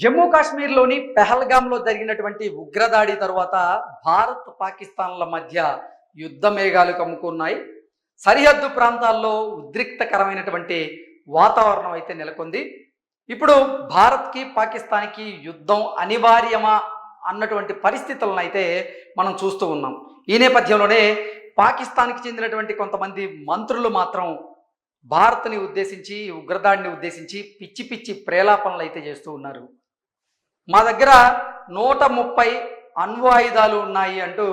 జమ్మూ కాశ్మీర్లోని పెహల్గామ్లో జరిగినటువంటి ఉగ్రదాడి తరువాత భారత్ పాకిస్తాన్ల మధ్య యుద్ధ మేఘాలు కమ్ముకున్నాయి. సరిహద్దు ప్రాంతాల్లో ఉద్రిక్తకరమైనటువంటి వాతావరణం అయితే నెలకొంది. ఇప్పుడు భారత్కి పాకిస్తాన్కి యుద్ధం అనివార్యమా అన్నటువంటి పరిస్థితులను అయితే మనం చూస్తూ ఉన్నాం. ఈ నేపథ్యంలోనే పాకిస్తాన్కి చెందినటువంటి కొంతమంది మంత్రులు మాత్రం భారత్ని ఉద్దేశించి ఉగ్రదాడిని ఉద్దేశించి పిచ్చి పిచ్చి ప్రేలాపనలు అయితే చేస్తూ ఉన్నారు. మా దగ్గర నూట ముప్పై అణ్వాయుధాలు ఉన్నాయి అంటూ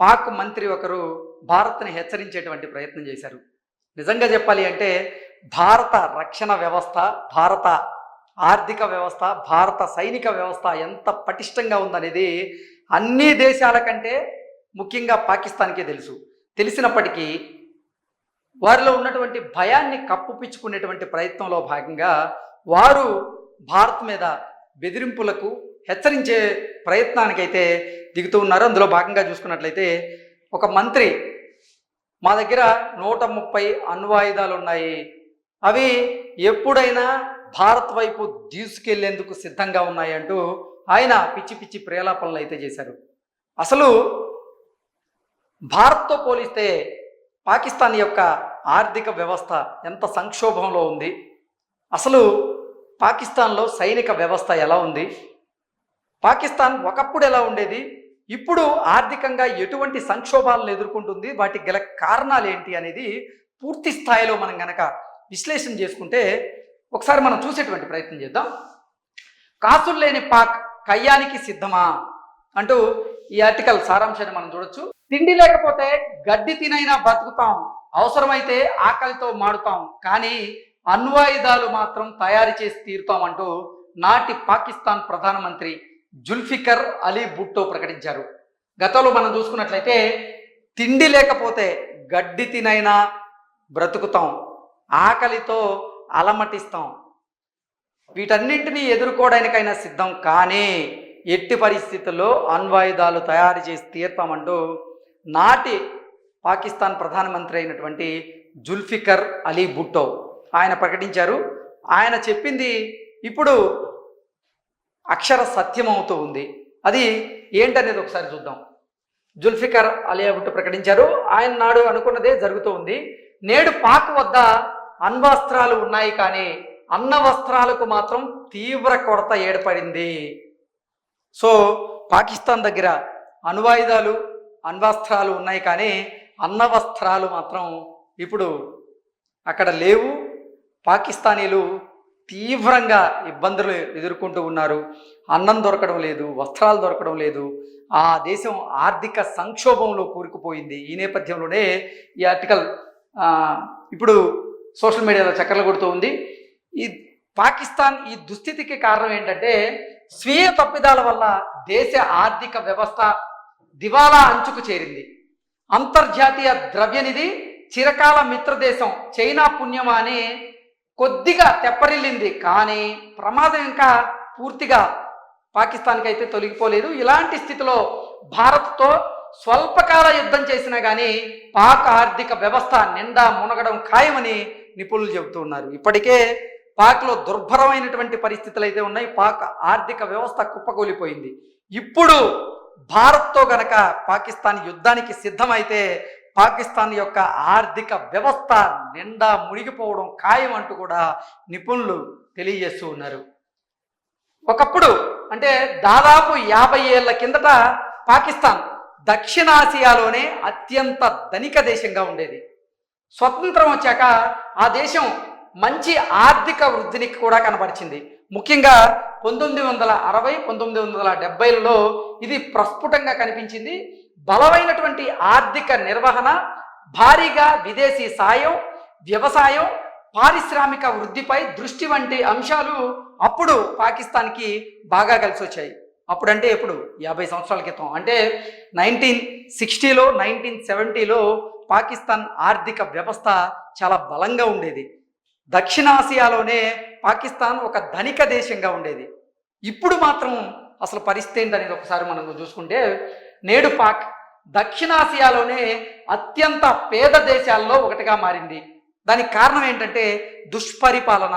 పాక్ మంత్రి ఒకరు భారత్ని హెచ్చరించేటువంటి ప్రయత్నం చేశారు. నిజంగా చెప్పాలి అంటే భారత రక్షణ వ్యవస్థ భారత ఆర్థిక వ్యవస్థ భారత సైనిక వ్యవస్థ ఎంత పటిష్టంగా ఉందనేది అన్ని దేశాల కంటే ముఖ్యంగా పాకిస్తాన్కే తెలుసు. తెలిసినప్పటికీ వారిలో ఉన్నటువంటి భయాన్ని కప్పుపిచ్చుకునేటువంటి ప్రయత్నంలో భాగంగా వారు భారత్ మీద బెదిరింపులకు హెచ్చరించే ప్రయత్నానికైతే దిగుతూ ఉన్నారు. అందులో భాగంగా చూసుకున్నట్లయితే ఒక మంత్రి మా దగ్గర నూట ముప్పై అణ్వాయుధాలు ఉన్నాయి. అవి ఎప్పుడైనా భారత్ వైపు తీసుకెళ్ళేందుకు సిద్ధంగా ఉన్నాయి అంటూ ఆయన పిచ్చి పిచ్చి ప్రేలాపనలు అయితే చేశారు. అసలు భారత్తో పోలిస్తే పాకిస్తాన్ యొక్క ఆర్థిక వ్యవస్థ ఎంత సంక్షోభంలో ఉంది? అసలు పాకిస్తాన్లో సైనిక వ్యవస్థ ఎలా ఉంది? పాకిస్తాన్ ఒకప్పుడు ఎలా ఉండేది? ఇప్పుడు ఆర్థికంగా ఎటువంటి సంక్షోభాలను ఎదుర్కొంటుంది? వాటి గల కారణాలు ఏంటి అనేది పూర్తి స్థాయిలో మనం గనక విశ్లేషణ చేసుకుంటే ఒకసారి మనం చూసేటువంటి ప్రయత్నం చేద్దాం. కాసులు లేని పాక్ కయ్యానికి సిద్ధమా? అంటూ ఈ ఆర్టికల్ సారాంశాన్ని మనం చూడొచ్చు. తిండి లేకపోతే గడ్డి తినైనా బతుకుతాం. అవసరమైతే ఆకలితో మాడుతాం. కానీ అణ్వాయుధాలు మాత్రం తయారు చేసి తీరుతామంటూ నాటి పాకిస్తాన్ ప్రధానమంత్రి జుల్ఫికర్ అలీ భుట్టో ప్రకటించారు. గతంలో మనం చూసుకున్నట్లయితే తిండి లేకపోతే గడ్డి తినైనా బ్రతుకుతాం. ఆకలితో అలమటిస్తాం. వీటన్నింటినీ ఎదుర్కోవడానికైనా సిద్ధం కానీ ఎట్టి పరిస్థితుల్లో అణ్వాయుధాలు తయారు చేసి తీర్తామంటూ నాటి పాకిస్తాన్ ప్రధానమంత్రి అయినటువంటి జుల్ఫికర్ అలీ భుట్టో ఆయన ప్రకటించారు. ఆయన చెప్పింది ఇప్పుడు అక్షర సత్యం అవుతూ ఉంది. అది ఏంటనేది ఒకసారి చూద్దాం. జుల్ఫికర్ అలియా భుట్టో ప్రకటించారు. ఆయన నాడు అనుకున్నదే జరుగుతూ ఉంది. నేడు పాక్ వద్ద అణ్వస్త్రాలు ఉన్నాయి కానీ అన్న వస్త్రాలకు మాత్రం తీవ్ర కొరత ఏర్పడింది. సో పాకిస్తాన్ దగ్గర అణువాయుధాలు అణ్వస్త్రాలు ఉన్నాయి కానీ అన్న వస్త్రాలు మాత్రం ఇప్పుడు అక్కడ లేవు. పాకిస్తానీలు తీవ్రంగా ఇబ్బందులు ఎదుర్కొంటూ ఉన్నారు. అన్నం దొరకడం లేదు వస్త్రాలు దొరకడం లేదు. ఆ దేశం ఆర్థిక సంక్షోభంలో కూరుకుపోయింది. ఈ నేపథ్యంలోనే ఈ ఆర్టికల్ ఇప్పుడు సోషల్ మీడియాలో చక్కర్లు కొడుతూ ఉంది. ఈ పాకిస్తాన్ ఈ దుస్థితికి కారణం ఏంటంటే స్వీయ తప్పిదాల వల్ల దేశ ఆర్థిక వ్యవస్థ దివాలా అంచుకు చేరింది. అంతర్జాతీయ ద్రవ్యనిధి చిరకాల మిత్రదేశం చైనా పుణ్యమా అని కొద్దిగా తెప్పరిల్లింది కానీ ప్రమాదం ఇంకా పూర్తిగా పాకిస్తాన్కి అయితే తొలగిపోలేదు. ఇలాంటి స్థితిలో భారత్తో స్వల్పకాల యుద్ధం చేసినా కానీ పాక్ ఆర్థిక వ్యవస్థ నిండా మునగడం ఖాయమని నిపుణులు చెబుతూ ఉన్నారు. ఇప్పటికే పాక్లో దుర్భరమైనటువంటి పరిస్థితులు అయితే ఉన్నాయి. పాక్ ఆర్థిక వ్యవస్థ కుప్పకూలిపోయింది. ఇప్పుడు భారత్తో గనక పాకిస్తాన్ యుద్ధానికి సిద్ధమైతే పాకిస్తాన్ యొక్క ఆర్థిక వ్యవస్థ నిండా మునిగిపోవడం ఖాయం అంటూ కూడా నిపుణులు తెలియజేస్తూ ఉన్నారు. ఒకప్పుడు అంటే దాదాపు యాభై ఏళ్ళ కిందట పాకిస్తాన్ దక్షిణాసియాలోనే అత్యంత ధనిక దేశంగా ఉండేది. స్వతంత్రం వచ్చాక ఆ దేశం మంచి ఆర్థిక వృద్ధిని కూడా కనపరిచింది ముఖ్యంగా పంతొమ్మిది వందల అరవై పంతొమ్మిది వందల డెబ్బైలలో ఇది ప్రస్ఫుటంగా కనిపించింది. బలమైనటువంటి ఆర్థిక నిర్వహణ భారీగా విదేశీ సాయం వ్యవసాయం పారిశ్రామిక వృద్ధిపై దృష్టి వంటి అంశాలు అప్పుడు పాకిస్తాన్కి బాగా కలిసి వచ్చాయి అప్పుడంటే ఎప్పుడు? యాభై సంవత్సరాల క్రితం. అంటే నైన్టీన్ సిక్స్టీలో నైన్టీన్ సెవెంటీలో పాకిస్తాన్ ఆర్థిక వ్యవస్థ చాలా బలంగా ఉండేది. దక్షిణాసియాలోనే పాకిస్తాన్ ఒక ధనిక దేశంగా ఉండేది. ఇప్పుడు మాత్రం అసలు పరిస్థితి ఏంటనేది ఒకసారి మనం చూసుకుంటే నేడు పాక్ దక్షిణాసియాలోనే అత్యంత పేద దేశాల్లో ఒకటిగా మారింది. దానికి కారణం ఏంటంటే దుష్పరిపాలన.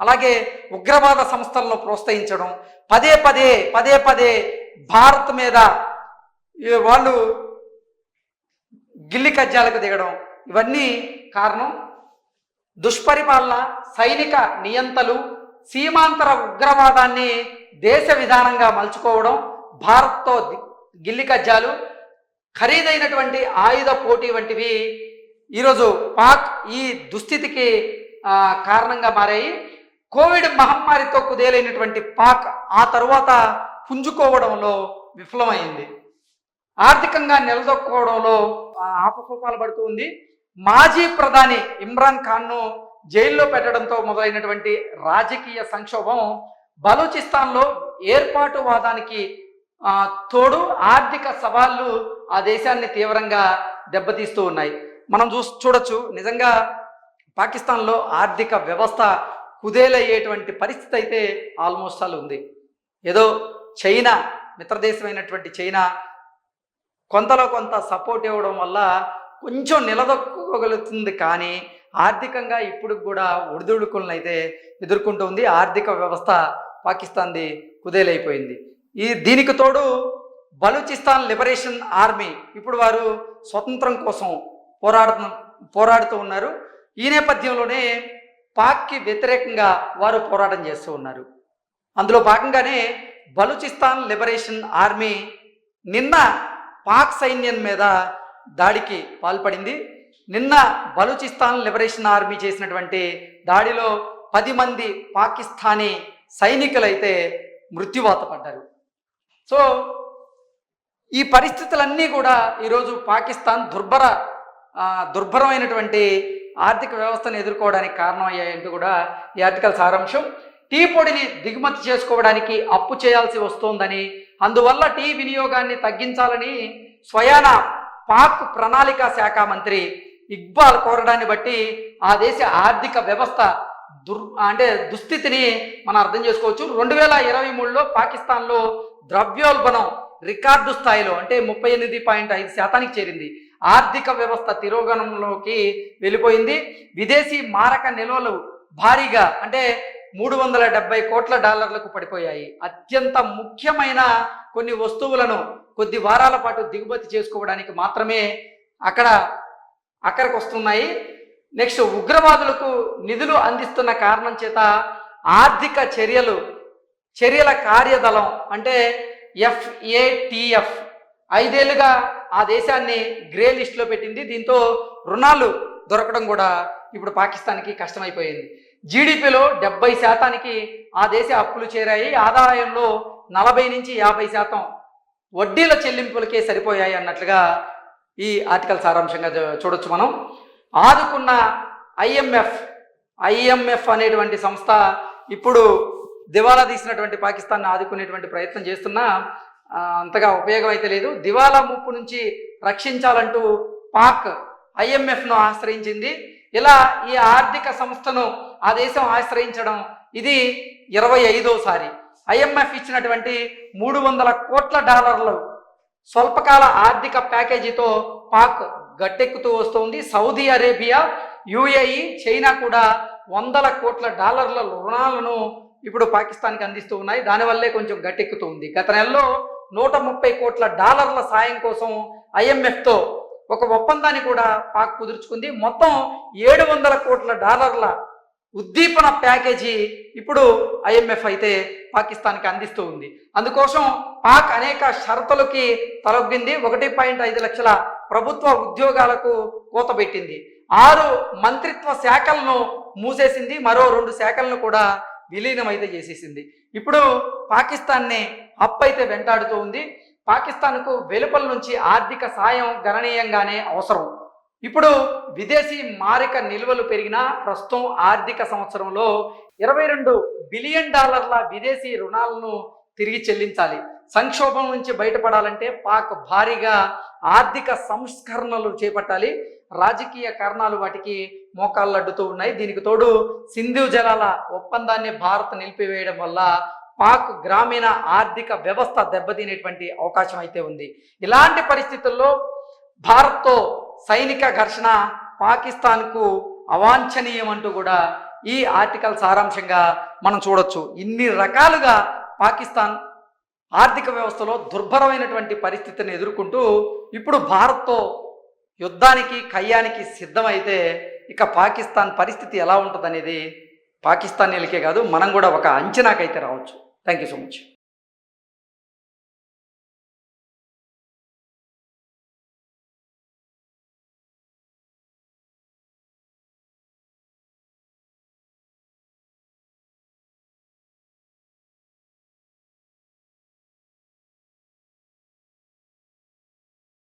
అలాగే ఉగ్రవాద సంస్థలను ప్రోత్సహించడం. పదే పదే పదే పదే భారత్ మీద వాళ్ళు గిల్లి కజ్జాలకు దిగడం. ఇవన్నీ కారణం దుష్పరిపాలన సైనిక నియంతలు సీమాంతర ఉగ్రవాదాన్ని దేశ విధానంగా మలుచుకోవడం భారత్తో గిల్లి కజ్జాలు ఖరీదైనటువంటి ఆయుధ పోటీ వంటివి ఈరోజు పాక్ ఈ దుస్థితికి కారణంగా మారాయి. కోవిడ్ మహమ్మారితో కుదేలైనటువంటి పాక్ ఆ తర్వాత పుంజుకోవడంలో విఫలమైంది. ఆర్థికంగా నిలదొక్కుకోవడంలో ఆపకోపాలు ఆపసోపాలు పడుతూ ఉంది. మాజీ ప్రధాని ఇమ్రాన్ ఖాన్ను జైల్లో పెట్టడంతో మొదలైనటువంటి రాజకీయ సంక్షోభం బలూచిస్తాన్లో ఏర్పాటువాదానికి వాదానికి తోడు ఆర్థిక సవాళ్ళు ఆ దేశాన్ని తీవ్రంగా దెబ్బతీస్తూ ఉన్నాయి. మనం చూ చూడొచ్చు నిజంగా పాకిస్తాన్లో ఆర్థిక వ్యవస్థ కుదేలయ్యేటువంటి పరిస్థితి అయితే ఆల్మోస్ట్ ఆల్ ఉంది. ఏదో చైనా మిత్రదేశమైనటువంటి చైనా కొంతలో కొంత సపోర్ట్ ఇవ్వడం వల్ల కొంచెం నిలదొక్కుకోగలుగుతుంది కానీ ఆర్థికంగా ఇప్పుడు కూడా ఒడిదుడుకులను అయితే ఎదుర్కొంటుంది ఆర్థిక వ్యవస్థ పాకిస్తాన్ది కుదేలైపోయింది. ఈ దీనికి తోడు బలూచిస్తాన్ లిబరేషన్ ఆర్మీ ఇప్పుడు వారు స్వతంత్రం కోసం పోరాడుతు పోరాడుతూ ఉన్నారు. ఈ నేపథ్యంలోనే పాక్కి వ్యతిరేకంగా వారు పోరాటం చేస్తూ ఉన్నారు. అందులో భాగంగానే బలూచిస్తాన్ లిబరేషన్ ఆర్మీ నిన్న పాక్ సైన్యం మీద దాడికి పాల్పడింది. నిన్న బలూచిస్తాన్ లిబరేషన్ ఆర్మీ చేసినటువంటి దాడిలో పది మంది పాకిస్తానీ సైనికులైతే మృత్యువాత పడ్డారు. సో ఈ పరిస్థితులన్నీ కూడా ఈరోజు పాకిస్తాన్ దుర్భర దుర్భరమైనటువంటి ఆర్థిక వ్యవస్థను ఎదుర్కోవడానికి కారణమయ్యాయంటూ కూడా ఈ ఆర్టికల్ సారాంశం. టీ పొడిని దిగుమతి చేసుకోవడానికి అప్పు చేయాల్సి వస్తోందని అందువల్ల టీ వినియోగాన్ని తగ్గించాలని స్వయాన పాక్ ప్రణాళిక శాఖ మంత్రి ఇక్బాల్ కోరడాన్ని బట్టి ఆ దేశ ఆర్థిక వ్యవస్థ దుర్ అంటే దుస్థితిని మనం అర్థం చేసుకోవచ్చు. రెండు వేల ఇరవై మూడులో పాకిస్తాన్లో ద్రవ్యోల్బణం రికార్డు స్థాయిలో అంటే ముప్పై ఎనిమిది పాయింట్ ఐదు శాతానికి చేరింది. ఆర్థిక వ్యవస్థ తిరోగణంలోకి వెళ్ళిపోయింది. విదేశీ మారక నిల్వలు భారీగా అంటే మూడు వందల డెబ్బై కోట్ల డాలర్లకు పడిపోయాయి. అత్యంత ముఖ్యమైన కొన్ని వస్తువులను కొద్ది వారాల పాటు దిగుమతి చేసుకోవడానికి మాత్రమే అక్కడ అక్కడికి వస్తున్నాయి నెక్స్ట్ ఉగ్రవాదులకు నిధులు అందిస్తున్న కారణం చేత ఆర్థిక చర్యలు చర్యల కార్యదళం అంటే ఎఫ్ఏటిఎఫ్ ఐదేళ్ళుగా ఆ దేశాన్ని గ్రే లిస్ట్లో పెట్టింది. దీంతో రుణాలు దొరకడం కూడా ఇప్పుడు పాకిస్తాన్కి కష్టమైపోయింది. జీడిపిలో డెబ్బై శాతానికి ఆ దేశ అప్పులు చేరాయి. ఆదాయంలో నలభై నుంచి యాభై శాతం వడ్డీల చెల్లింపులకే సరిపోయాయి అన్నట్లుగా ఈ ఆర్టికల్ సారాంశంగా చూడొచ్చు మనం. ఆదుకున్న ఐఎంఎఫ్ ఐఎంఎఫ్ అనేటువంటి సంస్థ ఇప్పుడు దివాలా తీసినటువంటి పాకిస్తాన్ ఆదుకునేటువంటి ప్రయత్నం చేస్తున్నా అంతగా ఉపయోగం అయితే లేదు. దివాలా ముప్పు నుంచి రక్షించాలంటూ పాక్ ఐఎంఎఫ్ను ఆశ్రయించింది. ఇలా ఈ ఆర్థిక సంస్థను ఆ దేశం ఆశ్రయించడం ఇది ఇరవై ఐదోసారి ఐఎంఎఫ్ ఇచ్చినటువంటి మూడు వందల కోట్ల డాలర్లు స్వల్పకాల ఆర్థిక ప్యాకేజీతో పాక్ గట్టెక్కుతూ వస్తోంది. సౌదీ అరేబియా యుఏఈ చైనా కూడా వందల కోట్ల డాలర్ల రుణాలను ఇప్పుడు పాకిస్తాన్కి అందిస్తూ ఉన్నాయి. దానివల్లే కొంచెం గట్టెక్కుతూ ఉంది గత నెలలో నూట ముప్పై కోట్ల డాలర్ల సాయం కోసం ఐఎంఎఫ్తో ఒక ఒప్పందాన్ని కూడా పాక్ కుదుర్చుకుంది. మొత్తం ఏడు వందల కోట్ల డాలర్ల ఉద్దీపన ప్యాకేజీ ఇప్పుడు ఐఎంఎఫ్ అయితే పాకిస్తాన్కి అందిస్తూ ఉంది. అందుకోసం పాక్ అనేక షరతులకి తలొగ్గింది. ఒకటి పాయింట్ ఐదు లక్షల ప్రభుత్వ ఉద్యోగాలకు కోత పెట్టింది. ఆరు మంత్రిత్వ శాఖలను మూసేసింది. మరో రెండు శాఖలను కూడా విలీనం అయితే చేసేసింది. ఇప్పుడు పాకిస్తాన్ని అప్ అయితే వెంటాడుతూ ఉంది. పాకిస్తాన్కు వెలుపల నుంచి ఆర్థిక సాయం గణనీయంగానే అవసరం. ఇప్పుడు విదేశీ మారక నిల్వలు పెరిగిన ప్రస్తుతం ఆర్థిక సంవత్సరంలో ఇరవై రెండు బిలియన్ డాలర్ల విదేశీ రుణాలను తిరిగి చెల్లించాలి. సంక్షోభం నుంచి బయటపడాలంటే పాక్ భారీగా ఆర్థిక సంస్కరణలు చేపట్టాలి. రాజకీయ కారణాలు వాటికి మోకాళ్ళు అడ్డుతూ ఉన్నాయి. దీనికి తోడు సింధు జలాల ఒప్పందాన్ని భారత్ నిలిపివేయడం వల్ల పాక్ గ్రామీణ ఆర్థిక వ్యవస్థ దెబ్బతినేటువంటి అవకాశం అయితే ఉంది. ఇలాంటి పరిస్థితుల్లో భారత్తో సైనిక ఘర్షణ పాకిస్తాన్కు అవాంఛనీయం అంటూ కూడా ఈ ఆర్టికల్ సారాంశంగా మనం చూడొచ్చు. ఇన్ని రకాలుగా పాకిస్తాన్ ఆర్థిక వ్యవస్థలో దుర్భరమైనటువంటి పరిస్థితిని ఎదుర్కొంటూ ఇప్పుడు భారత్తో యుద్ధానికి కయ్యానికి సిద్ధమైతే ఇక పాకిస్తాన్ పరిస్థితి ఎలా ఉంటుందనేది పాకిస్తానీలకే కాదు మనం కూడా ఒక అంచనాకైతే రావచ్చు. Thank you so much